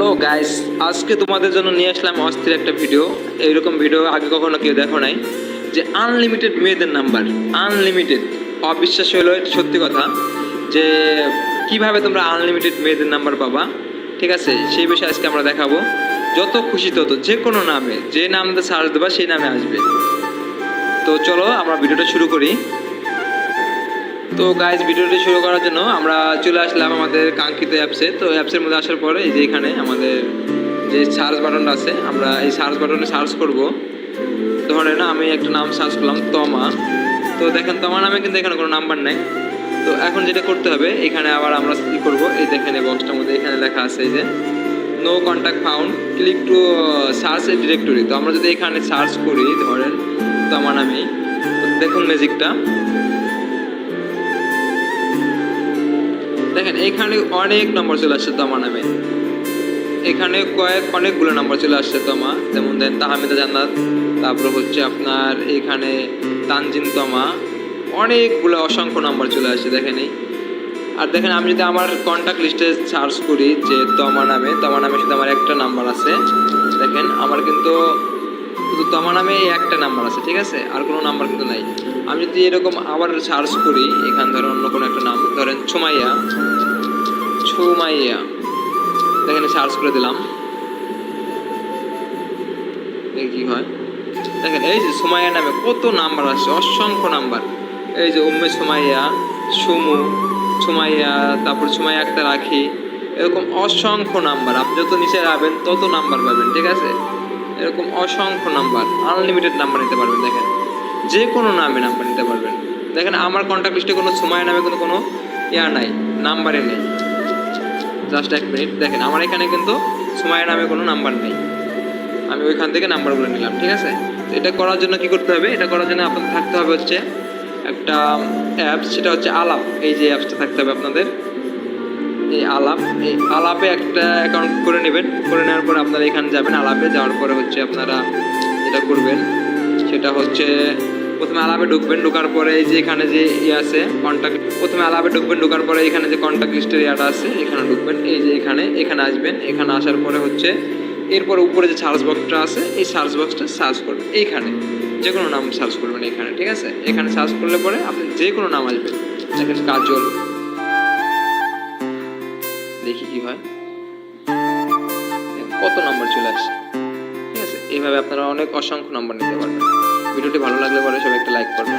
Hello guys আজকে তোমাদের জন্য নিয়ে আসলাম অস্থির একটা ভিডিও এইরকম ভিডিও আগে কখনো কেউ দেখো নাই। যে আনলিমিটেড মেয়েদের নাম্বার আনলিমিটেড অবিশ্বাস হলো এটা সত্যি কথা। যে কীভাবে তোমরা আনলিমিটেড মেয়েদের নাম্বার পাবা, ঠিক আছে? সেই বিষয়ে আজকে আমরা দেখাবো। যত খুশি তত, যে কোনো নামে, যে নামটা সার্চ দেবা, সেই নামে আসবে। তো চলো আমরা ভিডিওটা শুরু করি। তো গাইজ ভিডিওটি শুরু করার জন্য আমরা চলে আসলাম আমাদের কাঙ্ক্ষিত অ্যাপসে তো অ্যাপসের মধ্যে আসার পরে এই যে এখানে আমাদের যে সার্চ বাটনটা আছে, আমরা এই সার্চ বাটনে সার্চ করব। ধরে না, আমি একটা নাম সার্চ করলাম, তমা। তো দেখেন, তমা নামে কিন্তু এখানে কোনো নাম্বার নেই। তো এখন যেটা করতে হবে, এখানে আবার আমরা কি করব। এই দেখেন, এই বক্সটার মধ্যে এখানে লেখা আছে এই যে no contact found click to search a directory তো আমরা যদি এখানে সার্চ করি, ধরেন তমা নামে দেখুন ম্যাজিকটা দেখেন, এখানে অনেক নম্বর চলে আসছে তোমা নামে। এখানে কয়েক, অনেকগুলো নম্বর চলে আসছে তোমা। যেমন দেন তাহমিদা জান্নাত, তারপর হচ্ছে আপনার এখানে তানজিন তমা। অনেকগুলো অসংখ্য নম্বর চলে আসছে, দেখেন এই। আর দেখেন, আমি যদি আমার কন্ট্যাক্ট লিস্টে সার্চ করি যে তমা নামে তমা নামে শুধু আমার একটা নাম্বার আছে। দেখেন, আমার কিন্তু শুধু তমা নামে একটা নাম্বার আছে, ঠিক আছে? আর কোনো নাম্বার কিন্তু নাই। আমি যদি এরকম আবার সার্চ করি, এখান ধরেন অন্য কোনো একটা নাম, ধরেন ছুমাইয়া। ছুমাইয়া। দেখেন সার্চ করে দিলাম। কি হয়? দেখেন, এই যে সুমাইয়া নামে কত নাম্বার আছে অসংখ্য নাম্বার। এই যে উম্মে সুমাইয়া সুমু সুমাইয়া তারপর সুমাইয়া একটা রাখি এরকম অসংখ্য নাম্বার। আপনি যত নিচে যাবেন, তত নাম্বার পাবেন, ঠিক আছে? এরকম অসংখ্য নাম্বার আনলিমিটেড নাম্বার নিতে পারবেন, দেখেন। যে কোনো নামে নাম্বার নিতে পারবেন। দেখেন, আমার কন্ট্যাক্ট লিস্টে কোনো সময় নামে কিন্তু কোনো ইয়া নাই নাম্বারে নেই। জাস্ট এক মিনিট দেখেন, আমার এখানে কিন্তু সময় নামে কোনো নাম্বার নেই। আমি ওইখান থেকে নাম্বারগুলো নিলাম, ঠিক আছে? তো এটা করার জন্য কি করতে হবে? এটা করার জন্য আপনাদের থাকতে হবে হচ্ছে একটা অ্যাপস সেটা হচ্ছে আলাপ। এই যে অ্যাপসটা থাকতে হবে আপনাদের। এই আলাপ, এই আলাপে একটা অ্যাকাউন্ট করে নেবেন। করে নেওয়ার পরে আপনারা এখানে যাবেন, আলাপে যাওয়ার পরে হচ্ছে আপনারা এটা করবেন সেটা হচ্ছে প্রথমে আলাপে ঢুকবেন, ঢোকার পরে যে এখানে যে ইয়ে আছে কন্ট্যাক্ট প্রথমে আলাপে ঢুকবেন, ঢোকার পরে এখানে যে কন্ট্যাক্ট লিস্টের ইয়াটা আছে, এখানে ঢুকবেন, এই যে এখানে এখানে আসবেন, এখানে আসার পরে হচ্ছে এরপর উপরে যে সার্চ বক্সটা আছে, এই সার্চ বক্সটা সার্চ করবেন, এইখানে যে কোনো নাম সার্চ করবেন এখানে, ঠিক আছে? এখানে সার্চ করলে পরে আপনি যে কোনো নাম আসবেন দেখেন কাজল, দেখি কি হয়, কত নম্বর চলে আসছে, ঠিক আছে? এইভাবে আপনারা অনেক অসংখ্য নম্বর নিতে পারবেন। ভিডিওটি ভালো লাগলে পরে সবাই একটা লাইক করবেন